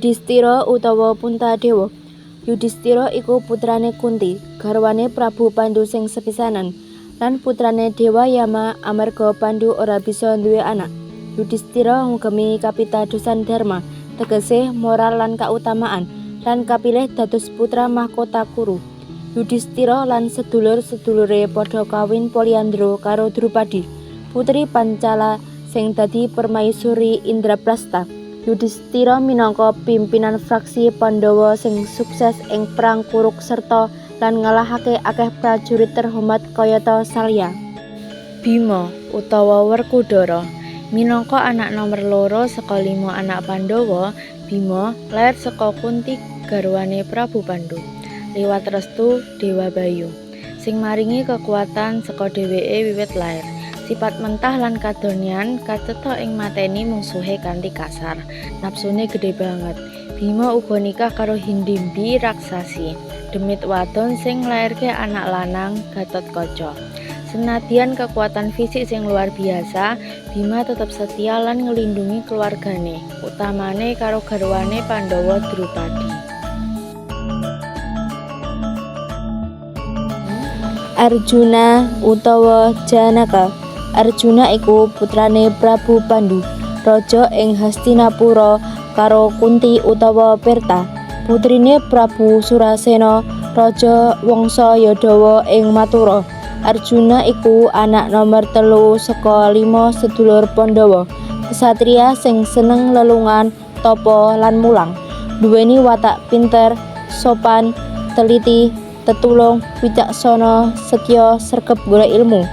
Yudhistira utawa Puntadewa Yudhistira iku putrané Kunti, garwané Prabu Pandhu sing sepisanan, lan putrané Dewa Yama amarga Pandhu ora bisa nduwé anak. Yudhistira ngugemi kapitadosan dharma, tegese moral lan kautamaan, lan kapilih dados putra mahkota Kuru. Yudhistira lan sedulur-sedulure padha kawin poliandro karo Drupadi, putri Pancala sing dadi permaisuri Indraprasta. Yudhistira minangka pimpinan fraksi Pandhawa sing sukses ing perang Kurukshetra lan ngalahake akeh prajurit terhormat kayata Salya. Bima utawa Werkudara minangka anak nomor loro saka lima anak Pandhawa, Bima lair saka Kunti garwane Prabu Pandhu. Liwat restu Dewa Bayu sing maringi kekuatan saka dheweke wiwit lair. Sifat mentah lan kadonyan kacetha ing mateni mungsuhe kanthi kasar. Napsune gede banget. Bima uga nikah karo Hindimbi raksasi, demit wadon sing nglairke anak lanang Gatotkaca. Senadyan kekuatan fisik sing luar biasa, Bima tetap setia lan ngelindungi keluargane, utamane karo garwane Pandhawa Drupadi. Arjuna utawa Janaka Arjuna iku putrane Prabu Pandhu, raja ing Hastinapura karo Kunti utawa Pirta, putrine Prabu Surasena, raja wangsa Yadawa ing Mathura. Arjuna iku anak nomor telu saka lima sedulur Pandhawa, kesatria sing seneng lelungan, tapa lan mulang. Duweni watak pinter, sopan, teliti, tetulung, wicaksana, setya, sregep golek ilmu.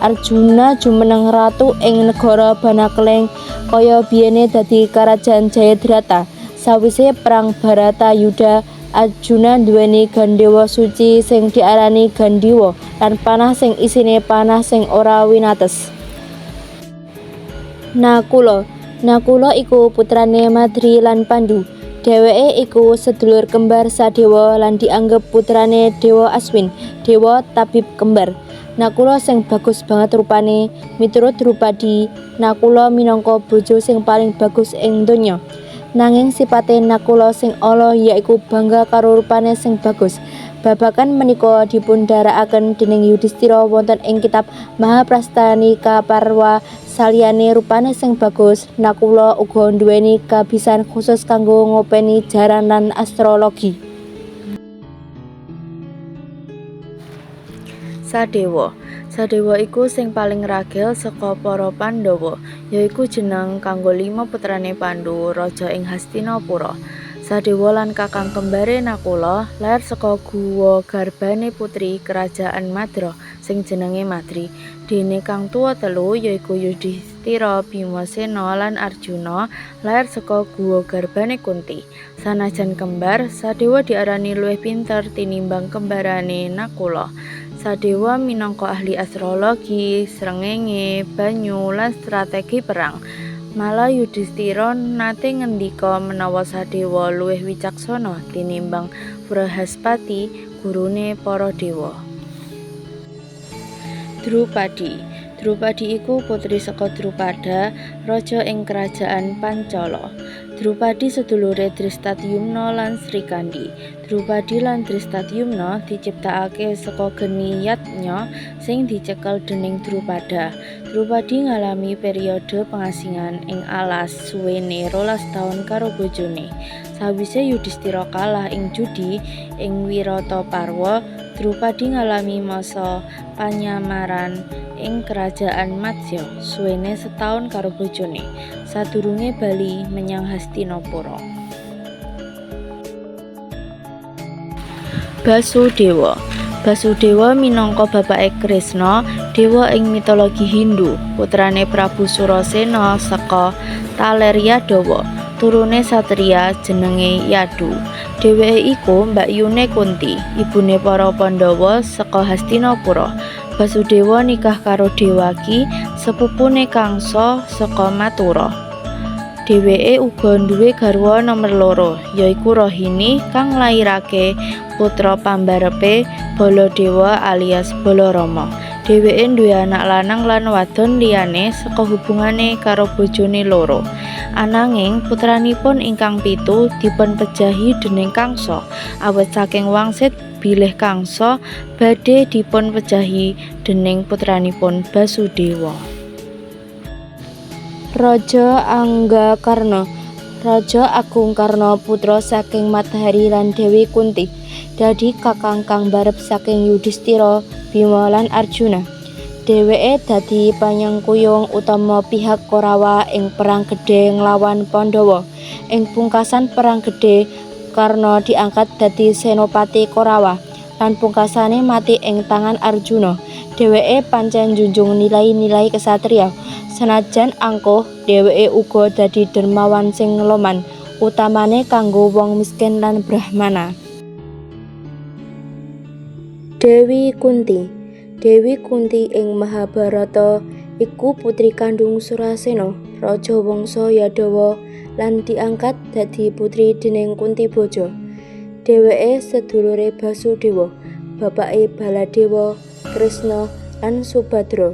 Arjuna jumeneng ratu ing negara Banakeleng kaya biyene dadi Karajan Jayadrata. Sawise perang Baratayuda, Arjuna nduweni gandewa suci sing diarani Gandiwa lan panah sing isine panah sing ora winates. Nakula Nakula iku putrane Madri lan Pandhu. Dheweke iku sedulur kembar Sadewa lan dianggep putrane Dewa Aswin, dewa tabib kembar. Nakula sing bagus banget rupane, miturut Drupadi, Nakula minangka bojo sing paling bagus ing donya. Nanging sipate Nakula sing ala yaiku bangga karo rupane sing bagus. Babagan menika dipundharakaken dening Yudhistira wonten ing kitab Mahaprastanika Parwa saliyane rupane sing bagus, Nakula uga nduweni kabisan khusus kanggo ngopeni jaran lan astrologi. Sadewa Sadewa iku sing paling ragil saka para Pandhawa, yaiku jeneng kanggo lima putrane Pandhu, raja ing Hastinapura. Sadewa lan kakang kembare Nakula lair saka guwa garbane putri kerajaan Madra sing jenenge Madri. Dene kang tuwa telu yaiku Yudhistira, Bimasena lan Arjuna lair saka guwa garbane Kunti. Sanajan kembar, Sadewa diarani luwih pinter tinimbang kembarane Nakula. Sadewa minangka ahli astrologi, srengenge, banyu, lan strategi perang. Malah Yudhistira nate ngendika menawa Sadewa luwih wicaksana tinimbang Brahaspati, gurune para dewa. Drupadi Drupadi iku putri saka Drupada, raja ing kerajaan Pancala. Drupadi sedulure Dristatyumna lan Srikandi. Drupadi lan Dristatyumna diciptakake saka geni Yadnya sing dicekel dening Drupada. Drupadi ngalami periode pengasingan ing alas suwene rolas taun karo bojone. Sawise Yudhistira kalah ing judi ing Wirataparwa, Drupadi ngalami masa panyamaran ing kerajaan Matsya suwene setaun karo bojone sadurunge bali menyang Hastinapura. Basudewa Basudewa minangka bapake Kresna, dewa ing mitologi Hindu, putrane Prabu Surasena saka Taleryadawa. Turune satria jenenge Yadu. Dheweke iku mbakyune Kunti, ibune para Pandhawa saka Hastinapura. Basudewa nikah karo Dewaki, sepupune Kangsa saka Mathura. Dheweke uga nduwé garwa nomer loro, yaiku Rohini kang nglairake putra pambarepe Baladewa alias Balarama. Dheweke duwé anak lanang lan wadon liyane saka hubungane karo bojone loro. Ananging putranipun ingkang pitu dipunpejahi dening Kangsa awit saking wangsit bilih Kangsa badhe dipunpejahi dening putranipun Basudewa. Raja Anggakarna Raja Agung Karna putra saking Matahari lan Dewi Kunti dadi kakang kang barep saking Yudhistira, Bima lan Arjuna. Dheweke dadi panyengkuyung utama pihak Korawa ing perang gedhe nglawan Pandhawa. Ing pungkasan perang gedhe Karna diangkat dadi senopati Korawa lan pungkasane mati ing tangan Arjuna. Dheweke pancen njunjung nilai-nilai kesatria. Senajan angkuh, dheweke uga dadi dermawan sing loman, utamane kanggo wong miskin lan brahmana. Dewi Kunti Dewi Kunti ing Mahabharata iku putri kandung Surasena, raja wangsa Yadawa lan diangkat dadi putri dening Kunti Boja. Dheweke sedulure Basudewa, bapake Baladewa, Kresna lan Subadra.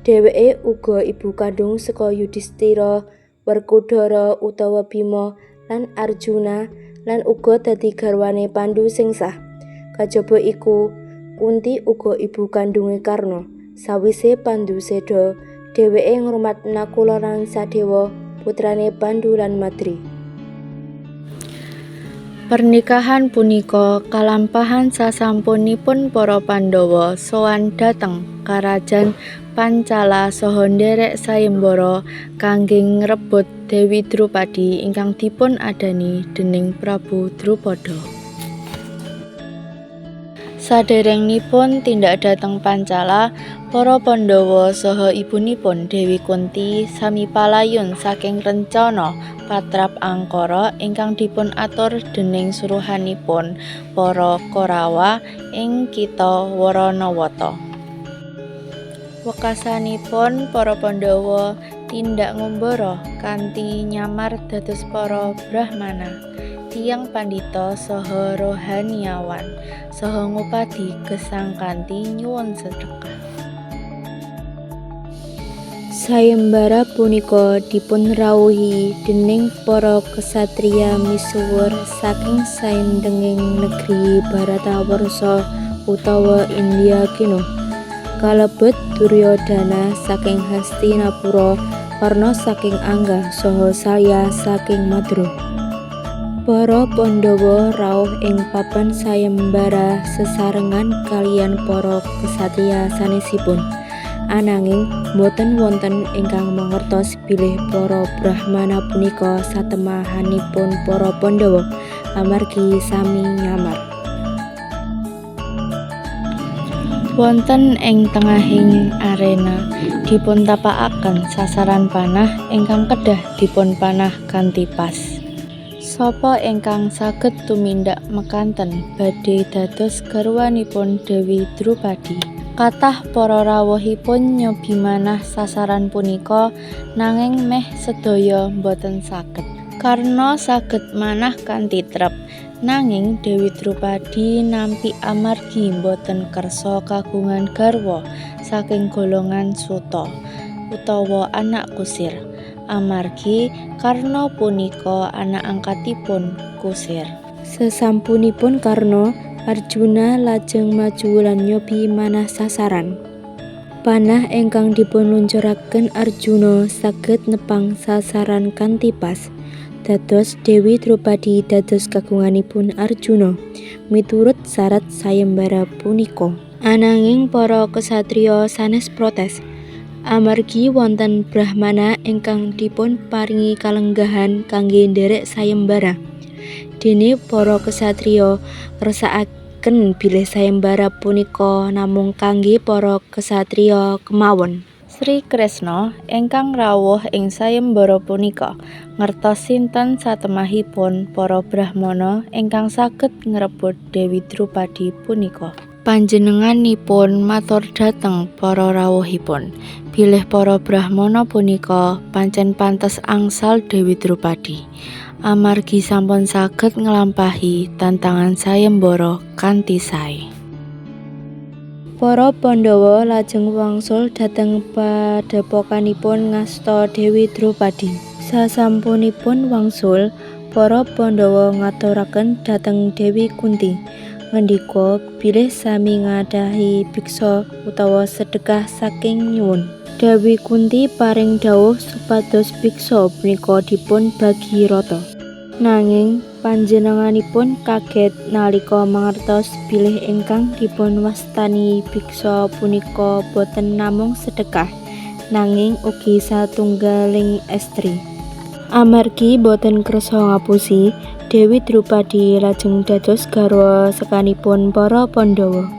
Dheweke uga ibu kandung saka Yudhistira, Werkudara utawa Bima lan Arjuna lan uga dadi garwane Pandu sing sah. Kajaba iku, Kunti uga ibu kandunge Karna. Sawise Pandu seda, dheweke ngrumat Nakula lan Sadewa, putrane Pandu lan Madri. Pernikahan punika kalampahan sasampunipun para Pandhawa sowan dhateng karajan Pancala saha nderek sayembara kangge ngrebut Dewi Drupadi ingkang dipun adani dening Prabu Drupada. Saderengipun tindak dhateng Pancala, para Pandhawa saha ibunipun Dewi Kunti sami palayun saking rencana patrap angkara ingkang dipun atur dening suruhanipun para Korawa ing kitha Waranawata. Wekasanipun para Pandhawa tindak ngumbara kanthi nyamar dados para Brahmana, tiyang pandhita saha rohaniawan, saha ngupadi gesang kanthi nyuwun sedekah. Sayembara punika dipunrawuhi dening para kesatria misuwur saking saindenging negeri Bharatawarsha utawa India kina. Kalebet Duryodana saking Hastinapura, Karna saking Angga saha Salya saking Madra. Para Pandhawa rawuh ing papan sayembara sesarengan kaliyan para kesatria sanesipun. Ananging boten wonten ingkang mangertos bilih para Brahmana punika satemahanipun para Pandhawa amargi sami nyamar. Wonten ing tengahing arena dipuntapakaken sasaran panah ingkang kedah dipunpanah kanthi pas. Sapa ingkang saged tumindak mekanten badhe dados garwanipun Dewi Drupadi. Kathah para rawuhipun nyobi manah sasaran punika nanging meh sedaya boten saged. Karna saged manah kanthi trep, nanging Dewi Drupadi nampi amargi boten kersa kagungan garwa saking golongan suta utawa anak kusir. Amargi Karna punika anak angkatipun kusir. Sesampunipun Karna Arjuna lajeng maju lan nyobi manah sasaran. Panah ingkang dipunluncuraken Arjuna saged nepang sasaran kanthi pas. Dados Dewi Drupadi dados kagunganipun Arjuna miturut syarat sayembara punika. Ananging para kesatria sanes protes. Amargi wonten Brahmana ingkang dipun paringi kalenggahan kangge nderek sayembara. Dene para kesatria ngrasakaken Ken bilih sayembara punika namung kangge para kesatria kemawon. Sri Kresna ingkang rawuh ing sayembara punika ngertos sinten satemahipun para brahmana ingkang saged ngrebut Dewi Drupadi punika. Panjenenganipun matur dhateng para rawuhipun. Bilih para brahmana punika pancen pantes angsal Dewi Drupadi. amargi sampun saged nglampahi tantangan sayembara kanthi sae. Para Pandhawa lajeng wangsul dhateng padepokanipun ngasta Dewi Drupadi. Sasampunipun wangsul, para Pandhawa ngaturaken dhateng Dewi Kunti. Ngendika bilih sami ngadahi biksa utawa sedekah saking nyuwun. Dewi Kunti paring dawuh supados biksa punika dipun bagi rata. Nanging panjenenganipun kaget nalika mangertos bilih ingkang dipun wastani biksa punika boten namung sedekah, nanging ugi satunggaling estri. Amargi boten kersa ngapusi, Dewi Drupadi lajeng dados garwa sekanipun para Pandhawa.